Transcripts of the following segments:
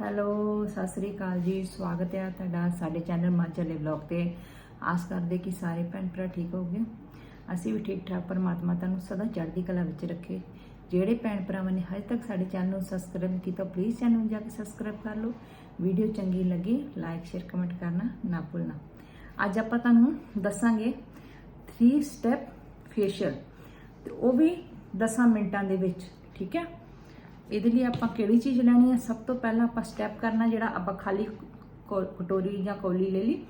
Hello, Sat Sri ਅਕਾਲ ਜੀ। ਸਵਾਗਤ ਹੈ ਤੁਹਾਡਾ ਸਾਡੇ ਚੈਨਲ ਮਾਝਲੇ ਵਲੌਗ ਤੇ। ਆਸ ਕਰਦੇ ਕਿ ਸਾਰੇ ਭੈਣ ਭਰਾ ਠੀਕ ਹੋਗੇ ਅਸੀਂ ਵੀ ਠੀਕ ਠਾਕ ਪਰਮਾਤਮਾ ਤੁਹਾਨੂੰ ਸਦਾ ਚੜ੍ਹਦੀ ਕਲਾ ਵਿੱਚ ਰੱਖੇ। ਜਿਹੜੇ ਭੈਣ ਭਰਾਵਾਂ ਨੇ ਹਜੇ ਤੱਕ ਸਾਡੇ ਚੈਨਲ ਨੂੰ ਸਬਸਕ੍ਰਾਈਬ ਨਹੀਂ ਕੀਤਾ ਪਲੀਜ਼ ਚੈਨਲ ਨੂੰ ਜਾ ਕੇ ਸਬਸਕ੍ਰਾਈਬ ਕਰ ਲਓ। ਵੀਡੀਓ ਚੰਗੀ ਲੱਗੀ ਲਾਈਕ ਸ਼ੇਅਰ ਕਮੈਂਟ ਕਰਨਾ ਨਾ ਭੁੱਲਣਾ। ਅੱਜ ਆਪਾਂ ਤੁਹਾਨੂੰ ਦੱਸਾਂਗੇ 3 ਸਟੈਪ ਫੇਸ਼ੀਅਲ ਤੇ ਉਹ ਵੀ 10 ਮਿੰਟਾਂ ਦੇ ਵਿੱਚ, ਠੀਕ ਹੈ? ਇਹਦੇ ਲਈ ਆਪਾਂ ਕਿਹੜੀ ਚੀਜ਼ ਲੈਣੀ ਹੈ ਸਭ ਤੋਂ ਪਹਿਲਾਂ ਆਪਾਂ ਸਟੈਪ ਕਰਨਾ ਜਿਹੜਾ ਆਪਾਂ ਖਾਲੀ ਕੋ- ਕਟੋਰੀ ਜਾਂ ਕੌਲੀ ਲੈ ਲਈ।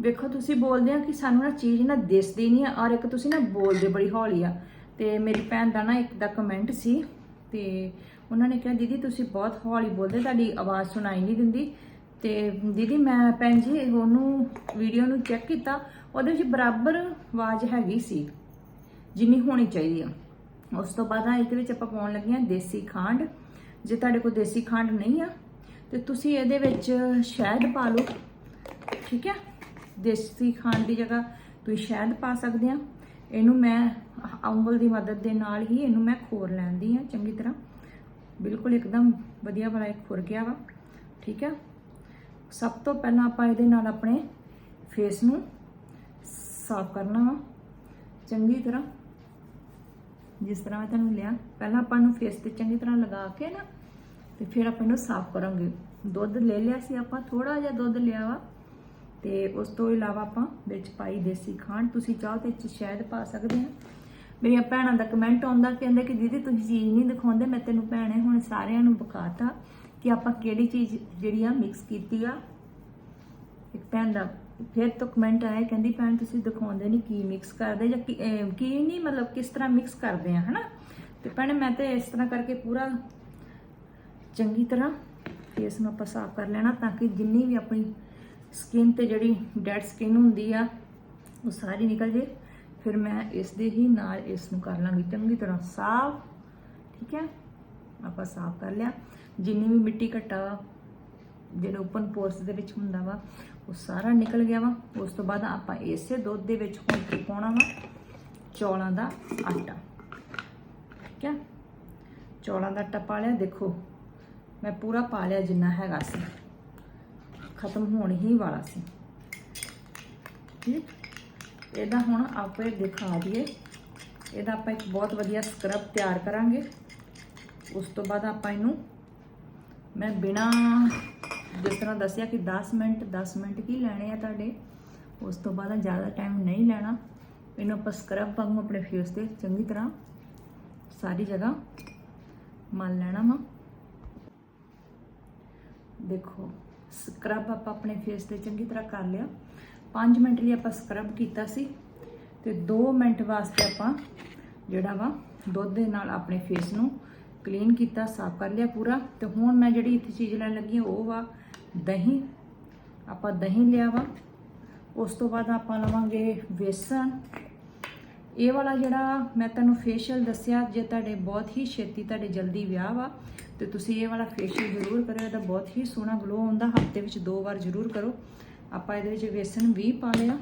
ਵੇਖੋ, ਤੁਸੀਂ ਬੋਲਦੇ ਆ ਕਿ ਸਾਨੂੰ ਨਾ ਚੀਜ਼ ਨਾ ਦਿਸਦੀ ਨਹੀਂ ਆ ਔਰ ਇੱਕ ਤੁਸੀਂ ਨਾ ਬੋਲਦੇ ਬੜੀ ਹੌਲੀ ਆ। ਤੇ ਮੇਰੀ ਭੈਣ ਦਾ ਨਾ ਇੱਕ ਦਾ ਕਮੈਂਟ ਸੀ ਤੇ ਉਹਨਾਂ ਨੇ ਕਿਹਾ, ਦੀਦੀ, ਤੁਸੀਂ ਬਹੁਤ ਹੌਲੀ ਬੋਲਦੇ, ਤੁਹਾਡੀ ਆਵਾਜ਼ ਸੁਣਾਈ ਨਹੀਂ ਦਿੰਦੀ। ਤੇ ਦੀਦੀ, ਮੈਂ ਭੈਣ ਜੀ ਉਹਨੂੰ ਵੀਡੀਓ ਨੂੰ ਚੈੱਕ ਕੀਤਾ। ਉਹਦੇ ਵਿੱਚ ਬਰਾਬਰ ਆਵਾਜ਼ ਹੈਗੀ ਸੀ, ਜਿੰਨੀ ਹੋਣੀ ਚਾਹੀਦੀ ਆ। ਉਸ ਤੋਂ ਬਾਅਦ ਆ ਇਹਦੇ ਵਿੱਚ ਆਪਾਂ ਪਾਉਣ ਲੱਗੇ ਆ ਦੇਸੀ ਖੰਡ। ਜੇ ਤੁਹਾਡੇ ਕੋਲ ਦੇਸੀ ਖੰਡ ਨਹੀਂ ਆ, ਤੇ ਤੁਸੀਂ ਇਹਦੇ ਵਿੱਚ ਸ਼ਹਿਦ ਪਾ ਲਓ, ਠੀਕ ਹੈ? ਦੇਸੀ ਖੰਡ ਦੀ ਜਗ੍ਹਾ ਤੁਸੀਂ ਸ਼ਹਿਦ ਪਾ ਸਕਦੇ ਆ ਇਹਨੂੰ ਮੈਂ ਉਂਗਲ ਦੀ ਮਦਦ ਦੇ ਨਾਲ ਹੀ ਇਹਨੂੰ ਮੈਂ ਖੋਰ ਲੈਂਦੀ ਆ ਚੰਗੀ ਤਰ੍ਹਾਂ। ਬਿਲਕੁਲ ਇੱਕਦਮ ਵਧੀਆ ਵਾਲਾ ਇੱਕ ਖੁਰ ਗਿਆ ਵਾ, ਠੀਕ ਹੈ? ਸਭ ਤੋਂ ਪਹਿਲਾਂ ਆਪਾਂ ਇਹਦੇ ਨਾਲ ਆਪਣੇ ਫੇਸ ਨੂੰ ਸਾਫ਼ ਕਰਨਾ ਵਾ। ਚੰਗੀ ਤਰ੍ਹਾਂ ਜਿਸ ਤਰ੍ਹਾਂ ਮੈਂ ਤੁਹਾਨੂੰ ਲਿਆ, ਪਹਿਲਾਂ ਆਪਾਂ ਨੂੰ ਫੇਸ ਤੇ ਚੰਗੀ ਤਰ੍ਹਾਂ ਲਗਾ ਕੇ ਨਾ, ਤੇ ਫਿਰ ਆਪਾਂ ਇਹਨੂੰ ਸਾਫ਼ ਕਰਾਂਗੇ। ਦੁੱਧ ਲੈ ਲਿਆ ਸੀ ਆਪਾਂ ਥੋੜਾ ਜਿਹਾ ਦੁੱਧ ਲਿਆ ਵਾ, ਤੇ ਉਸ ਤੋਂ ਇਲਾਵਾ ਆਪਾਂ ਵਿੱਚ ਪਾਈ ਦੇਸੀ ਖੰਡ ਤੁਸੀਂ ਚਾਹੋ ਤੇ ਚ ਸ਼ਹਿਦ ਪਾ ਸਕਦੇ ਆ ਮੇਰੀਆਂ ਭੈਣਾਂ ਦਾ ਕਮੈਂਟ ਆਉਂਦਾ, ਕਹਿੰਦੇ ਕਿ ਦੀਦੀ ਤੁਸੀਂ ਚੀਜ਼ ਨਹੀਂ ਦਿਖਾਉਂਦੇ, ਮੈਂ ਤੈਨੂੰ ਭੈਣੇ ਹੁਣ ਸਾਰਿਆਂ ਨੂੰ ਵਿਖਾਤਾ ਕਿ ਆਪਾਂ ਕਿਹੜੀ ਚੀਜ਼ ਜਿਹੜੀ ਆ ਮਿਕਸ ਕੀਤੀ ਆ। ਇੱਕ ਭੈਣ ਦਾ ਫਿਰ ਤੋਂ ਕਮੈਂਟ ਆਇਆ, ਕਹਿੰਦੀ ਭੈਣ ਤੁਸੀਂ ਦਿਖਾਉਂਦੇ ਨਹੀਂ ਕੀ ਮਿਕਸ ਕਰਦੇ ਜਾਂ ਕੀ ਕੀ ਨਹੀਂ ਮਤਲਬ ਕਿਸ ਤਰ੍ਹਾਂ ਮਿਕਸ ਕਰਦੇ ਆ, ਹਨਾ? ਤੇ ਭੈਣੇ ਮੈਂ ਤੇ ਇਸ ਤਰ੍ਹਾਂ ਕਰਕੇ ਪੂਰਾ ਚੰਗੀ ਤਰ੍ਹਾਂ ਫੇਸ ਨੂੰ ਆਪਾਂ ਸਾਫ਼ ਕਰ ਲੈਣਾ ਤਾਂ ਕਿ ਜਿੰਨੀ ਵੀ ਆਪਣੀ ਸਕਿਨ ਤੇ ਜਿਹੜੀ ਡੈਡ ਸਕਿਨ ਹੁੰਦੀ ਆ, ਉਹ ਸਾਰੀ ਨਿਕਲ ਜੇ। ਫਿਰ ਮੈਂ ਇਸ ਦੇ ਹੀ ਨਾਲ ਇਸ ਨੂੰ ਕਰ ਲਾਂਗੀ ਚੰਗੀ ਤਰ੍ਹਾਂ ਸਾਫ਼, ਠੀਕ ਹੈ? ਆਪਾਂ ਸਾਫ਼ ਕਰ ਲਿਆ। ਜਿੰਨੀ ਵੀ ਮਿੱਟੀ ਘਟਾ ਜਿਹੜਾ ਓਪਨ ਪੋਰਸ ਦੇ ਵਿੱਚ ਹੁੰਦਾ ਵਾ, ਉਹ ਸਾਰਾ ਨਿਕਲ ਗਿਆ ਵਾ। ਉਸ ਤੋਂ ਬਾਅਦ ਆਪਾਂ ਇਸੇ ਦੁੱਧ ਦੇ ਵਿੱਚ ਹੁਣ ਕੀ ਪਾਉਣਾ ਵਾ? ਚੌਲਾਂ ਦਾ ਆਟਾ। ਠੀਕ ਹੈ ਚੌਲਾਂ ਦਾ ਆਟਾ ਪਾ ਲਿਆ, ਦੇਖੋ, ਮੈਂ ਪੂਰਾ ਪਾ ਲਿਆ ਜਿੰਨਾ ਹੈਗਾ ਸੀ। ਖਤਮ ਹੋਣ ਹੀ ਵਾਲਾ ਸੀ। ਠੀਕ? ਇਹਦਾ ਹੁਣ ਆਪਾਂ ਦਿਖਾ ਦਈਏ। ਇਹਦਾ ਆਪਾਂ ਇੱਕ ਬਹੁਤ ਵਧੀਆ ਸਕਰਬ ਤਿਆਰ ਕਰਾਂਗੇ। ਉਸ ਤੋਂ ਬਾਅਦ ਆਪਾਂ ਇਹਨੂੰ ਮੈਂ ਬਿਨਾ ਜਿਸ ਤਰ੍ਹਾਂ ਦੱਸਿਆ ਕਿ 10 ਮਿੰਟ 10 ਮਿੰਟ ਕੀ ਲੈਣੇ ਆ ਤੁਹਾਡੇ, ਉਸ ਤੋਂ ਬਾਅਦ ਜ਼ਿਆਦਾ ਟਾਈਮ ਨਹੀਂ ਲੈਣਾ। ਇਹਨੂੰ ਆਪਾਂ ਸਕਰਬ ਵਾਂਗੂ ਆਪਣੇ ਫੇਸ ਤੇ ਚੰਗੀ ਤਰ੍ਹਾਂ ਸਾਰੀ ਜਗ੍ਹਾ ਮਲ ਲੈਣਾ ਵਾ। ਦੇਖੋ ਸਕਰਬ ਆਪਾਂ ਆਪਣੇ ਫੇਸ ਤੇ ਚੰਗੀ ਤਰ੍ਹਾਂ ਕਰ ਲਿਆ। 5 ਮਿੰਟ ਲਈ ਆਪਾਂ ਸਕਰਬ ਕੀਤਾ ਸੀ ਤੇ 2 ਮਿੰਟ ਵਾਸਤੇ ਆਪਾਂ ਜਿਹੜਾ ਵਾ ਦੁੱਧ ਦੇ ਨਾਲ ਆਪਣੇ ਫੇਸ ਨੂੰ ਕਲੀਨ ਕੀਤਾ, ਸਾਫ਼ ਕਰ ਲਿਆ ਪੂਰਾ। ਤੇ ਹੁਣ ਮੈਂ ਜਿਹੜੀ ਇੱਥੇ ਚੀਜ਼ ਲੈਣ ਲੱਗੀ ਉਹ ਵਾ ਦਹੀਂ, ਆਪਾਂ ਦਹੀਂ ਲਿਆ ਵਾ ਉਸ ਤੋਂ ਬਾਅਦ ਆਪਾਂ ਲਵਾਂਗੇ ਵੇਸਣ। ਇਹ ਵਾਲਾ ਜਿਹੜਾ ਮੈਂ ਤੁਹਾਨੂੰ ਫੇਸ਼ੀਅਲ ਦੱਸਿਆ, ਜੇ ਤੁਹਾਡੇ ਬਹੁਤ ਹੀ ਛੇਤੀ ਤੁਹਾਡੇ ਜਲਦੀ ਵਿਆਹ ਵਾ, ਤੇ ਤੁਸੀਂ ਇਹ ਵਾਲਾ ਫੇਸ਼ੀਅਲ ਜ਼ਰੂਰ ਕਰਿਓ, ਇਹਦਾ ਬਹੁਤ ਹੀ ਸੋਹਣਾ ਗਲੋ ਆਉਂਦਾ, ਹਫ਼ਤੇ ਵਿੱਚ ਦੋ ਵਾਰ ਜ਼ਰੂਰ ਕਰੋ। ਆਪਾਂ ਇਹਦੇ ਵਿੱਚ ਵੇਸਣ ਵੀ ਪਾ ਲਿਆ।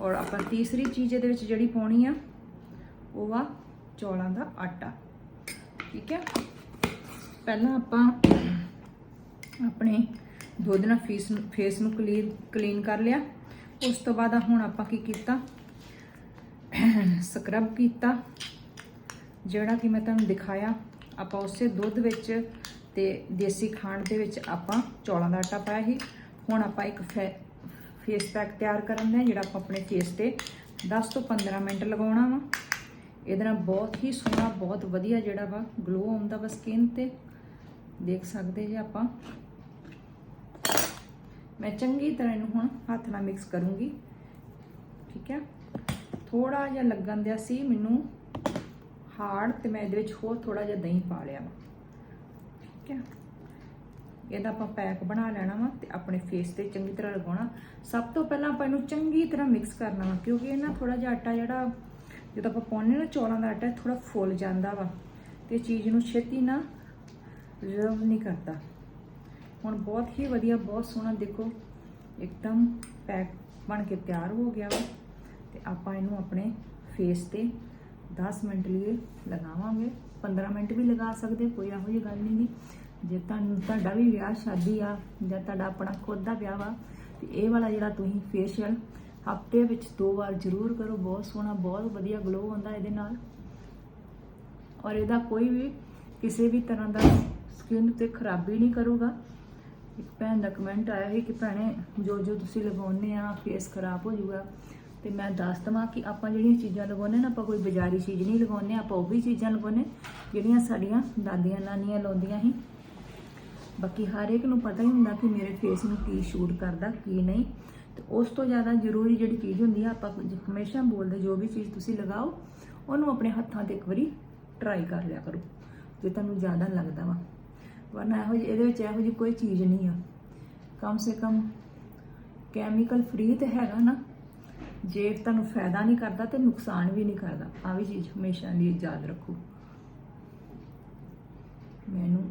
ਔਰ ਆਪਾਂ ਤੀਸਰੀ ਚੀਜ਼ ਇਹਦੇ ਵਿੱਚ ਜਿਹੜੀ ਪਾਉਣੀ ਆ, ਉਹ ਵਾ ਚੌਲਾਂ ਦਾ ਆਟਾ। ਠੀਕ ਹੈ ਪਹਿਲਾਂ ਆਪਾਂ ਆਪਣੇ ਦੁੱਧ ਨਾਲ ਫੇਸ ਨੂੰ ਫੇਸ ਨੂੰ ਕਲੀਨ ਕਲੀਨ ਕਰ ਲਿਆ। ਉਸ ਤੋਂ ਬਾਅਦ ਹੁਣ ਆਪਾਂ ਕੀ ਕੀਤਾ? ਸਕਰਬ ਕੀਤਾ, ਜਿਹੜਾ ਕਿ ਮੈਂ ਤੁਹਾਨੂੰ ਦਿਖਾਇਆ। ਆਪਾਂ ਉਸੇ ਦੁੱਧ ਵਿੱਚ ਤੇ ਦੇਸੀ ਖਾਣ ਦੇ ਵਿੱਚ ਆਪਾਂ ਚੌਲਾਂ ਦਾ ਆਟਾ ਪਾਇਆ ਸੀ। ਹੁਣ ਆਪਾਂ ਇੱਕ ਫੇਸ ਪੈਕ ਤਿਆਰ ਕਰਨ ਦਾ ਜਿਹੜਾ ਆਪਾਂ ਆਪਣੇ ਫੇਸ ਤੇ 10 ਤੋਂ 15 ਮਿੰਟ ਲਗਾਉਣਾ ਵਾ। ਇਹਦੇ ਨਾਲ ਬਹੁਤ ਹੀ ਸੋਹਣਾ, ਬਹੁਤ ਵਧੀਆ ਜਿਹੜਾ ਵਾ ਗਲੋ ਆਉਂਦਾ ਵਾ ਸਕਿਨ ਤੇ। ਦੇਖ ਸਕਦੇ ਜੇ ਆਪਾਂ। ਮੈਂ ਚੰਗੀ ਤਰ੍ਹਾਂ ਇਹਨੂੰ ਹੁਣ ਹੱਥ ਨਾਲ ਮਿਕਸ ਕਰੂੰਗੀ। ਠੀਕ ਹੈ? ਥੋੜਾ ਜਿਹਾ ਲੱਗਣ ਦਿਆ ਸੀ ਮੈਨੂੰ ਹਾਰਡ ਤੇ ਮੈਂ ਇਹਦੇ ਵਿੱਚ ਹੋਰ ਥੋੜਾ ਜਿਹਾ ਦਹੀਂ ਪਾ ਲਿਆ ਵਾ। ਠੀਕ ਹੈ? ਇਹਦਾ ਆਪਾਂ ਪੈਕ ਬਣਾ ਲੈਣਾ ਵਾ ਤੇ ਆਪਣੇ ਫੇਸ ਤੇ ਚੰਗੀ ਤਰ੍ਹਾਂ ਲਗਾਉਣਾ। ਸਭ ਤੋਂ ਪਹਿਲਾਂ ਆਪਾਂ ਇਹਨੂੰ ਚੰਗੀ ਤਰ੍ਹਾਂ ਮਿਕਸ ਕਰਨਾ ਵਾ, ਕਿਉਂਕਿ ਇਹ ਨਾ ਥੋੜਾ ਜਿਹਾ ਆਟਾ ਜਿਹੜਾ, ਜਦੋਂ ਆਪਾਂ ਪਾਉਂਦੇ ਨਾ ਚੌਲਾਂ ਦਾ ਆਟਾ ਥੋੜਾ ਫੁੱਲ ਜਾਂਦਾ ਵਾ। ਤੇ ਚੀਜ਼ ਨੂੰ ਛੇਤੀ ਨਾ ਰਿਜ਼ਰਵ ਨਹੀਂ ਕਰਦਾ। ਹੁਣ ਬਹੁਤ ਹੀ ਵਧੀਆ, ਬਹੁਤ ਸੋਹਣਾ ਦੇਖੋ, ਇੱਕਦਮ ਪੈਕ ਬਣ ਕੇ ਤਿਆਰ ਹੋ ਗਿਆ ਵਾ। ਤੇ ਆਪਾਂ ਇਹਨੂੰ ਆਪਣੇ ਫੇਸ ਤੇ 10 ਮਿੰਟ ਲਈ ਲਗਾਵਾਂਗੇ। 15 ਮਿੰਟ ਵੀ ਲਗਾ ਸਕਦੇ, ਕੋਈ ਇਹੋ ਜਿਹੀ ਗੱਲ ਨਹੀਂ ਜੇ ਤੁਹਾਨੂੰ, ਤੁਹਾਡਾ ਵੀ ਵਿਆਹ, ਸ਼ਾਦੀ ਆ, ਜਾਂ ਤੁਹਾਡਾ ਆਪਣਾ ਖੁਦ ਦਾ ਵਿਆਹ ਵਾ, ਤੇ ਇਹ ਵਾਲਾ ਜਿਹੜਾ ਤੁਸੀਂ ਫੇਸ਼ੀਅਲ ਹਫ਼ਤੇ ਵਿੱਚ ਦੋ ਵਾਰ ਜ਼ਰੂਰ ਕਰੋ। ਬਹੁਤ ਸੋਹਣਾ, ਬਹੁਤ ਵਧੀਆ ਗਲੋ ਆਉਂਦਾ ਇਹਦੇ ਨਾਲ। ਔਰ ਇਹਦਾ ਕੋਈ ਵੀ ਕਿਸੇ ਵੀ ਤਰ੍ਹਾਂ ਦਾ ਸਕਿਨ ਤੇ ਖਰਾਬੀ ਨਹੀਂ ਕਰੂਗਾ। ਇੱਕ ਭੈਣ ਦਾ ਕਮੈਂਟ ਆਇਆ ਸੀ ਕਿ ਭੈਣੇ ਜੋ ਜੋ ਤੁਸੀਂ ਲਗਾਉਂਦੇ ਆ ਫੇਸ ਖਰਾਬ ਹੋ ਜਾਊਗਾ। ਤੇ ਮੈਂ ਦੱਸ ਦਵਾਂ ਕਿ ਆਪਾਂ ਜਿਹੜੀਆਂ ਚੀਜ਼ਾਂ ਲਗਾਉਂਦੇ ਨਾ, ਆਪਾਂ ਕੋਈ ਬਾਜ਼ਾਰੀ ਚੀਜ਼ ਨਹੀਂ ਲਗਾਉਂਦੇ, ਆਪਾਂ ਉਹ ਵੀ ਚੀਜ਼ਾਂ ਲਗਾਉਂਦੇ ਜਿਹੜੀਆਂ ਸਾਡੀਆਂ ਦਾਦੀਆਂ ਨਾਨੀਆਂ ਲਾਉਂਦੀਆਂ ਸੀ। ਬਾਕੀ ਹਰ ਇੱਕ ਨੂੰ ਪਤਾ ਹੀ ਹੁੰਦਾ ਕਿ ਮੇਰੇ ਫੇਸ ਨੂੰ ਕੀ ਸ਼ੂਟ ਕਰਦਾ, ਕੀ ਨਹੀਂ। ਤੇ ਉਸ ਤੋਂ ਜ਼ਿਆਦਾ ਜ਼ਰੂਰੀ ਜਿਹੜੀ ਚੀਜ਼ ਹੁੰਦੀ ਆ, ਆਪਾਂ ਹਮੇਸ਼ਾ ਬੋਲਦੇ ਜੋ ਵੀ ਚੀਜ਼ ਤੁਸੀਂ ਲਗਾਓ, ਉਹਨੂੰ ਆਪਣੇ ਹੱਥਾਂ ਤੇ ਇੱਕ ਵਾਰੀ ਟਰਾਈ ਕਰ ਲਿਆ ਕਰੋ, ਜੇ ਤੁਹਾਨੂੰ ਜ਼ਿਆਦਾ ਲੱਗਦਾ ਵਾ। ਵਰਨਾ ਇਹੋ ਜਿਹੀ, ਇਹਦੇ ਵਿੱਚ ਇਹੋ ਜਿਹੀ ਕੋਈ ਚੀਜ਼ ਨਹੀਂ ਆ। ਕਮ ਸੇ ਕਮ ਕੈਮੀਕਲ ਫ੍ਰੀ ਤੇ ਹੈਗਾ ਨਾ, ਜੇ ਤੁਹਾਨੂੰ ਫਾਇਦਾ ਨਹੀਂ ਕਰਦਾ ਤੇ ਨੁਕਸਾਨ ਵੀ ਨਹੀਂ ਕਰਦਾ। ਆ ਵੀ ਚੀਜ਼ ਹਮੇਸ਼ਾ ਲਈ ਯਾਦ ਰੱਖੋ। ਮੈਨੂੰ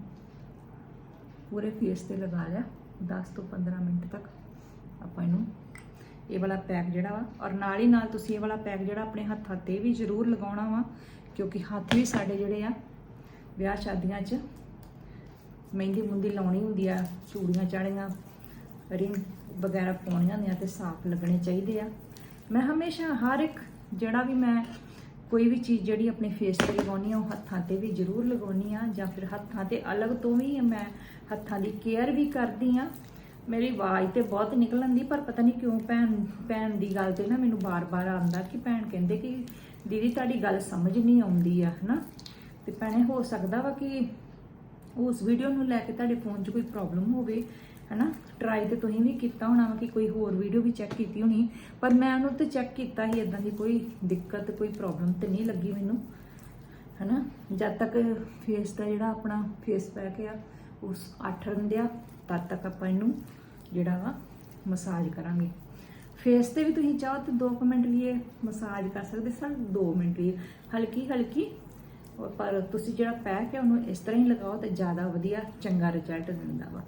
ਪੂਰੇ ਫੇਸ ਤੇ ਲਗਾ ਲਿਆ 10 ਤੋਂ 15 ਮਿੰਟ ਤੱਕ। ਆਪਾਂ ਇਹਨੂੰ, ਇਹ ਵਾਲਾ ਪੈਕ ਜਿਹੜਾ ਵਾ, ਔਰ ਨਾਲ ਹੀ ਨਾਲ ਤੁਸੀਂ ਇਹ ਵਾਲਾ ਪੈਕ ਜਿਹੜਾ ਆਪਣੇ ਹੱਥਾਂ ਤੇ ਵੀ ਜ਼ਰੂਰ ਲਗਾਉਣਾ ਵਾ, ਕਿਉਂਕਿ ਹੱਥ ਵੀ ਸਾਡੇ ਜਿਹੜੇ ਆ ਵਿਆਹ ਸ਼ਾਦੀਆਂ 'ਚ ਮਹਿੰਦੀ ਮੁੰਦੀ ਲਾਉਣੀ ਹੁੰਦੀ ਆ, ਚੂੜੀਆਂ ਚਾੜੀਆਂ, ਰਿੰਗ ਵਗੈਰਾ ਪਾਉਣੀਆਂ ਹੁੰਦੀਆਂ ਤੇ ਸਾਫ਼ ਲੱਗਣੇ ਚਾਹੀਦੇ ਆ। ਮੈਂ ਹਮੇਸ਼ਾ ਹਰ ਇੱਕ ਜਿਹੜਾ ਵੀ ਮੈਂ ਕੋਈ ਵੀ ਚੀਜ਼ ਜਿਹੜੀ ਆਪਣੇ ਫੇਸ ਤੇ ਲਗਾਉਣੀ ਆ ਉਹ ਹੱਥਾਂ ਤੇ ਵੀ ਜ਼ਰੂਰ ਲਗਾਉਣੀ ਆ ਜਾਂ ਫਿਰ ਹੱਥਾਂ ਤੇ ਅਲੱਗ ਤੋਂ ਵੀ ਮੈਂ ਹੱਥਾਂ ਦੀ ਕੇਅਰ ਵੀ ਕਰਦੀ ਆ ਮੇਰੀ ਆਵਾਜ਼ ਤੇ ਬਹੁਤ ਨਿਕਲਣ ਦੀ ਪਰ ਪਤਾ ਨਹੀਂ ਕਿਉਂ ਭੈਣ ਭੈਣ ਦੀ ਗੱਲ ਤੇ ਨਾ ਮੈਨੂੰ ਬਾਰ-ਬਾਰ ਆਉਂਦਾ ਕਿ ਭੈਣ ਕਹਿੰਦੇ ਕਿ ਦੀਦੀ ਤੁਹਾਡੀ ਗੱਲ ਸਮਝ ਨਹੀਂ ਆਉਂਦੀ ਆ, ਹਨਾ? ਤੇ ਭੈਣੇ, ਹੋ ਸਕਦਾ ਵਾ ਕਿ ਉਸ ਵੀਡੀਓ ਨੂੰ ਲੈ ਕੇ ਤੁਹਾਡੇ ਫੋਨ 'ਚ ਕੋਈ ਪ੍ਰੋਬਲਮ ਹੋਵੇ, ਹਨਾ? ਟਰਾਈ ਤੇ ਤੁਸੀਂ ਵੀ ਕੀਤਾ ਹੋਣਾ ਵਾ ਕਿ ਕੋਈ ਹੋਰ ਵੀਡੀਓ ਵੀ ਚੈੱਕ ਕੀਤੀ ਹੋਣੀ। ਪਰ ਮੈਂ ਉਹਨੂੰ ਤੇ ਚੈੱਕ ਕੀਤਾ ਹੀ ਇਦਾਂ ਦੀ ਕੋਈ ਦਿੱਕਤ, ਕੋਈ ਪ੍ਰੋਬਲਮ ਤੇ ਨਹੀਂ ਲੱਗੀ ਮੈਨੂੰ, ਹਨਾ? ਜਦ ਤੱਕ ਫੇਸ ਦਾ ਜਿਹੜਾ ਆਪਣਾ ਫੇਸ ਪੈਕ ਆ, ਉਸ 8 ਰੰਦਿਆ ਤਦ ਤੱਕ ਆਪਾਂ ਇਹਨੂੰ ਜਿਹੜਾ ਵਾ ਮਸਾਜ ਕਰਾਂਗੇ। ਫੇਸ ਤੇ ਵੀ ਤੁਸੀਂ ਚਾਹੋ ਤਾਂ 2 ਮਿੰਟ ਲਈ ਮਸਾਜ ਕਰ ਸਕਦੇ, ਸਰ 2 ਮਿੰਟ ਲਈ ਹਲਕੀ ਹਲਕੀ ਪਰ ਤੁਸੀਂ ਜਿਹੜਾ ਪੈਕ ਹੈ ਉਹਨੂੰ ਇਸ ਤਰ੍ਹਾਂ ਹੀ ਲਗਾਓ ਤੇ ਜ਼ਿਆਦਾ ਵਧੀਆ, ਚੰਗਾ ਰਿਜ਼ਲਟ ਦਿੰਦਾ ਵਾ।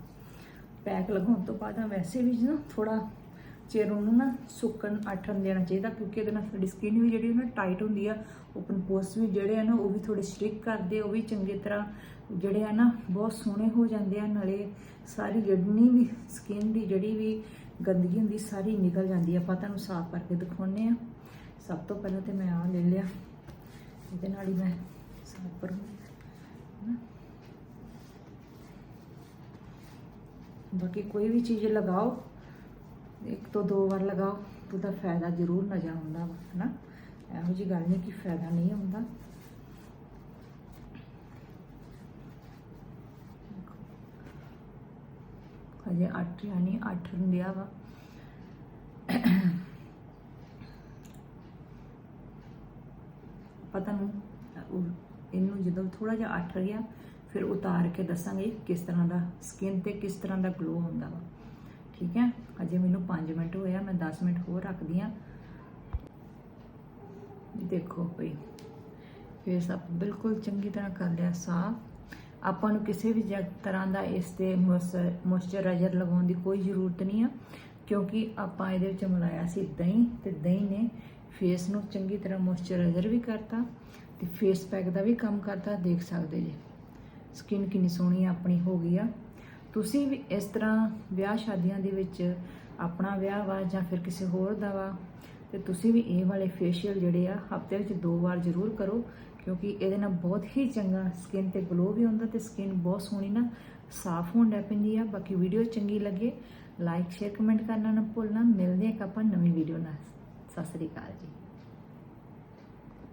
ਪੈਕ ਲਗਾਉਣ ਤੋਂ ਬਾਅਦ ਵੈਸੇ ਵੀ ਨਾ ਥੋੜਾ ਚਿਰ ਉਹਨੂੰ ਨਾ ਸੁੱਕਣ, ਆਠਣ ਦੇਣਾ ਚਾਹੀਦਾ ਕਿਉਂਕਿ ਇਹਦੇ ਨਾਲ ਸਾਡੀ ਸਕਿਨ ਵੀ ਜਿਹੜੀ ਨਾ ਟਾਈਟ ਹੁੰਦੀ ਆ ਓਪਨ ਪੋਰਸ ਵੀ ਜਿਹੜੇ ਆ ਨਾ ਉਹ ਵੀ ਥੋੜੇ ਸ਼੍ਰਿਕ ਕਰਦੇ, ਉਹ ਵੀ ਚੰਗੀ ਤਰ੍ਹਾਂ ਜਿਹੜੇ ਆ ਨਾ ਬਹੁਤ ਸੋਹਣੇ ਹੋ ਜਾਂਦੇ ਆ, ਨਾਲੇ ਸਾਰੀ ਜਿੰਨੀ ਵੀ ਸਕਿਨ ਦੀ ਜਿਹੜੀ ਵੀ ਗੰਦਗੀ ਹੁੰਦੀ ਸਾਰੀ ਨਿਕਲ ਜਾਂਦੀ ਆ। ਆਪਾਂ ਤੁਹਾਨੂੰ ਸਾਫ਼ ਕਰਕੇ ਦਿਖਾਉਨੇ ਆ। ਸਭ ਤੋਂ ਪਹਿਲਾਂ ਤੇ ਮੈਂ ਆ ਲੈ ਲਿਆ। ਇਹਦੇ ਨਾਲ ਹੀ ਮੈਂ ਸਾਫ਼ ਬਾਕੀ ਕੋਈ ਵੀ ਚੀਜ਼ ਲਗਾਓ, ਇੱਕ ਤੋਂ ਦੋ ਵਾਰ ਲਗਾਓ ਉਹਦਾ ਫਾਇਦਾ ਜ਼ਰੂਰ ਨਜ਼ਰ ਆਉਂਦਾ ਵਾ, ਹਨਾ? ਇਹੋ ਜੀ ਗੱਲ ਨਹੀਂ ਕਿ ਫਾਇਦਾ ਨਹੀਂ ਆਉਂਦਾ ਹਜੇ 8 ਯਾਨੀ 8 ਹੁੰਦਿਆ ਵਾ ਪਤਾ ਨੂੰ ਇਹਨੂੰ ਜਦੋਂ ਥੋੜਾ ਜਿਹਾ ਅੱਠ ਗਿਆ ਫਿਰ ਉਤਾਰ ਕੇ ਦੱਸਾਂਗੇ ਕਿਸ ਤਰ੍ਹਾਂ ਦਾ ਸਕਿਨ ਤੇ ਕਿਸ ਤਰ੍ਹਾਂ ਦਾ ਗਲੋ ਹੁੰਦਾ ਵਾ। ਠੀਕ ਹੈ? ਅਜੇ ਮੈਨੂੰ 5 ਮਿੰਟ ਹੋਇਆ ਮੈਂ 10 ਮਿੰਟ ਹੋਰ ਰੱਖਦੀ ਆ ਦੇਖੋ ਭਈ ਫੇਸ ਆਪ ਬਿਲਕੁਲ ਚੰਗੀ ਤਰ੍ਹਾਂ ਕਰ ਲਿਆ, ਸਾਫ਼। ਆਪਾਂ ਨੂੰ ਕਿਸੇ ਵੀ ਜਗ ਤਰ੍ਹਾਂ ਦਾ ਇਸ ਤੇ ਮੋਇਸਚਰਾਈਜ਼ਰ ਲਗਾਉਣ ਦੀ ਕੋਈ ਜ਼ਰੂਰਤ ਨਹੀਂ ਆ, ਕਿਉਂਕਿ ਆਪਾਂ ਇਹਦੇ ਵਿੱਚ ਮਿਲਾਇਆ ਸੀ ਦਹੀਂ ਤੇ ਦਹੀਂ ਨੇ ਫੇਸ ਨੂੰ ਚੰਗੀ ਤਰ੍ਹਾਂ ਮੋਇਸਚਰਾਈਜ਼ਰ ਵੀ ਕਰਤਾ। ਤੇ ਫੇਸ ਪੈਕ ਦਾ ਵੀ ਕੰਮ ਕਰਦਾ, ਦੇਖ ਸਕਦੇ ਜੀ। ਸਕਿਨ ਕਿੰਨੀ ਸੋਹਣੀ ਆਪਣੀ ਹੋ ਗਈ ਆ। ਤੁਸੀਂ ਵੀ ਇਸ ਤਰ੍ਹਾਂ ਵਿਆਹ ਸ਼ਾਦੀਆਂ ਦੇ ਵਿੱਚ ਆਪਣਾ ਵਿਆਹ ਵਾ ਜਾਂ ਫਿਰ ਕਿਸੇ ਹੋਰ ਦਾ ਵਾ, ਤੇ ਤੁਸੀਂ ਵੀ ਇਹ ਵਾਲੇ ਫੇਸ਼ੀਅਲ ਜਿਹੜੇ ਆ, ਹਫ਼ਤੇ ਵਿੱਚ ਦੋ ਵਾਰ ਜ਼ਰੂਰ ਕਰੋ, ਕਿਉਂਕਿ ਇਹਦੇ ਨਾਲ ਬਹੁਤ ਹੀ ਚੰਗਾ ਸਕਿਨ ਤੇ ਗਲੋ ਵੀ ਹੁੰਦਾ ਤੇ ਸਕਿਨ ਬਹੁਤ ਸੋਹਣੀ ਨਾ ਸਾਫ਼ ਹੋਣ ਲੱਗ ਪੈਂਦੀ ਆ। ਬਾਕੀ ਵੀਡੀਓ ਚੰਗੀ ਲੱਗੇ ਲਾਈਕ ਸ਼ੇਅਰ ਕਮੈਂਟ ਕਰਨਾ ਨਾ ਭੁੱਲਣਾ। ਮਿਲਦੇ ਆ ਇੱਕ ਆਪਾਂ ਨਵੀਂ ਵੀਡੀਓ ਨਾਲ। ਸਤਿ ਸ੍ਰੀ ਅਕਾਲ ਜੀ।